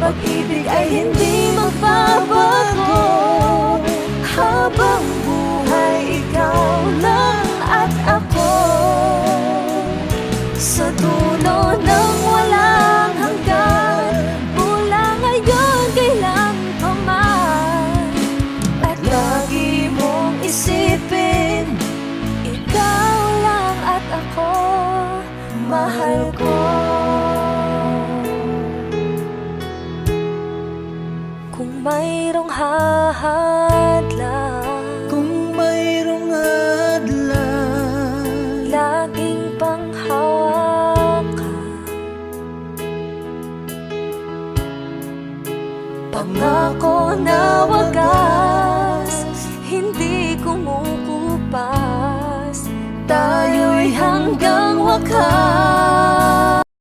pag-ibig ay hindi magbabago. Habang buhay ikaw lang at ako. Sa dulo ng walang hanggan Mula ngayon kailan pa man At lagi mong isipin Ikaw lang at ako. Mahal ko Kung mayroong hahadlang Kung mayroong adlan Laging panghawakan Pangako na wagas Hindi kumukupas. Tayo'y hanggang wakas